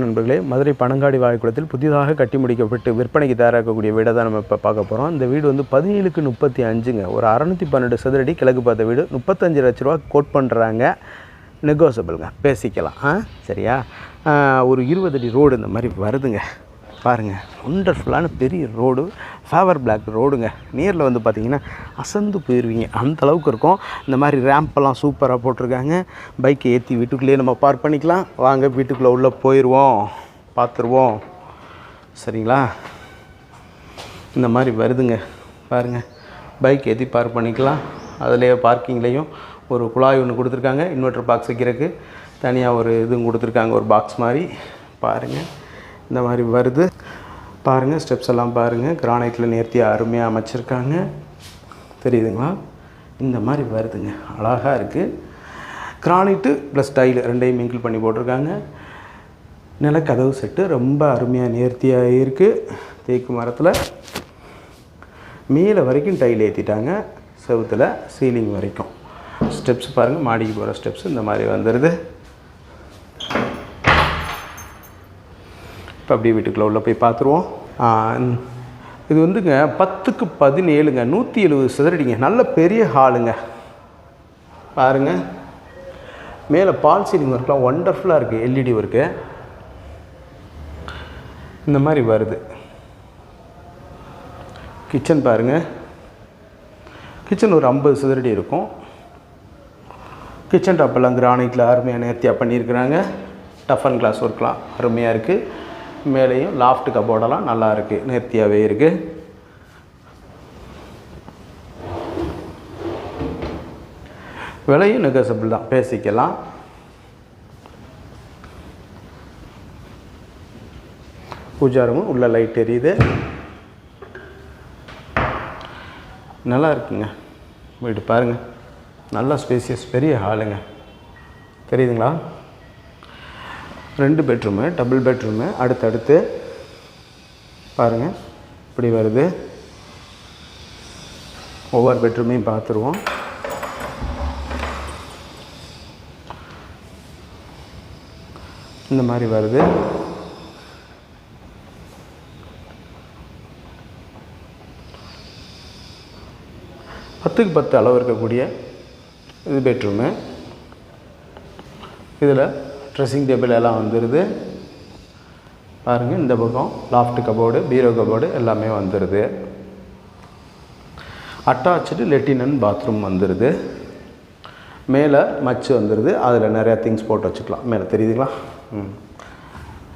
நண்பர்களே மதுரை பனங்காடி வாய்க்குளத்தில் புதிதாக கட்டி முடிக்கப்பட்டு விற்பனைக்கு தயாராக்கக்கூடிய வீடை தான் நம்ம இப்போ பார்க்க போகிறோம் இந்த வீடு வந்து பதினேழுக்கு முப்பத்தி அஞ்சுங்க. ஒரு அறநூற்றி பன்னெண்டு சதுரடி கிழக்கு பார்த்த வீடு. முப்பத்தஞ்சு லட்ச ரூபா கோட் பண்ணுறாங்க நெகோசபிள்ங்க பேசிக்கலாம். ஆ? சரியா? ஒரு இருபது அடி ரோடு இந்த மாதிரி வருதுங்க. பாருங்கள் ஒண்டர்ஃபுல்லான பெரிய ரோடு ஃபேவர் பிளாக் ரோடுங்க நேரில் வந்து பார்த்தீங்கன்னா அசந்து போயிடுவீங்க அந்த அளவுக்கு இருக்கும். இந்த மாதிரி ரேம்பெல்லாம் சூப்பராக போட்டிருக்காங்க. பைக்கை ஏற்றி வீட்டுக்குள்ளேயே நம்ம பார்க் பண்ணிக்கலாம். வாங்க வீட்டுக்குள்ளே உள்ளே போயிடுவோம் பார்த்துருவோம் சரிங்களா? இந்த மாதிரி வருதுங்க. பாருங்கள் பைக் ஏற்றி பார்க் பண்ணிக்கலாம். அதுலேயே பார்க்கிங்லேயும் ஒரு குழாய் ஒன்று கொடுத்துருக்காங்க. இன்வெர்டர் பாக்ஸ் வைக்கிறதுக்கு. தனியாக ஒரு இதுவும் கொடுத்துருக்காங்க. ஒரு பாக்ஸ் மாதிரி. பாருங்கள் இந்த மாதிரி வருது. பாருங்கள் ஸ்டெப்ஸ் எல்லாம் பாருங்கள் கிரானைட்டில் நேர்த்தியாக அருமையாக அமைச்சிருக்காங்க. தெரியுதுங்களா? இந்த மாதிரி வருதுங்க. அழகாக இருக்குது கிரானைட்டு ப்ளஸ் டைல் ரெண்டையும் மிங்கிள் பண்ணி போட்டிருக்காங்க. நிலக்கதவு செட்டு ரொம்ப அருமையாக நேர்த்தியாக இருக்குது தேக்கு மரத்தில். மேலே வரைக்கும் டைல் ஏற்றிட்டாங்க செவுத்தில் சீலிங் வரைக்கும். ஸ்டெப்ஸ் பாருங்கள் மாடிக்கு போகிற ஸ்டெப்ஸ் இந்த மாதிரி வந்துடுது இப்போ அப்படியே வீட்டுக்குள்ளே உள்ளே போய் பார்த்துருவோம் இது வந்துங்க பத்துக்கு பதினேழுங்க நூற்றி எழுபது சதுரடிங்க நல்ல பெரிய ஹாலுங்க. பாருங்கள் மேலே பால் சீலிங் ஒர்க்லாம் ஒண்டர்ஃபுல்லாக இருக்குது எல்இடி ஒர்க்கு இந்த மாதிரி வருது. கிச்சன் பாருங்கள் கிச்சன் ஒரு ஐம்பது சதுரடி இருக்கும். கிச்சன் டாப்பெல்லாம் கிரானைட்டில் அருமையாக நேர்த்தியாக பண்ணியிருக்கிறாங்க. டஃப் அண்ட் கிளாஸ் ஒர்க்லாம் அருமையாக இருக்குது மேலேயும் லாஃப்ட் கபோர்டெல்லாம் நல்லா இருக்குது நேர்த்தியாகவே இருக்குது விலையும் நெகசபிள் தான் பேசிக்கலாம். பூஜா ரூமும் உள்ள லைட் எரியுது. நல்லா இருக்குங்க வீடு பாருங்கள் நல்லா ஸ்பேசியஸ் பெரிய ஹாலுங்க தெரியுதுங்களா? ரெண்டு பெட்ரூமு டபுள் பெட்ரூமு அடுத்தடுத்து. பாருங்கள் இப்படி வருது. ஒவ்வொரு பெட்ரூமையும் பார்த்துருவோம். இந்த மாதிரி வருது. பத்துக்கு பத்து அளவு இருக்கக்கூடிய இது பெட்ரூமு. இதில் ட்ரெஸ்ஸிங் டேபிள் எல்லாம் வந்துடுது பாருங்கள் இந்த பக்கம் லாஃப்ட் கபோர்டு பீரோ கபோர்டு எல்லாமே வந்துடுது அட்டாச்சு லெட்டினன் பாத்ரூம் வந்துடுது மேலே மச்சு வந்துடுது அதில் நிறையா திங்ஸ் போட்டு வச்சுக்கலாம். மேலே தெரியுதுங்களா? ம்.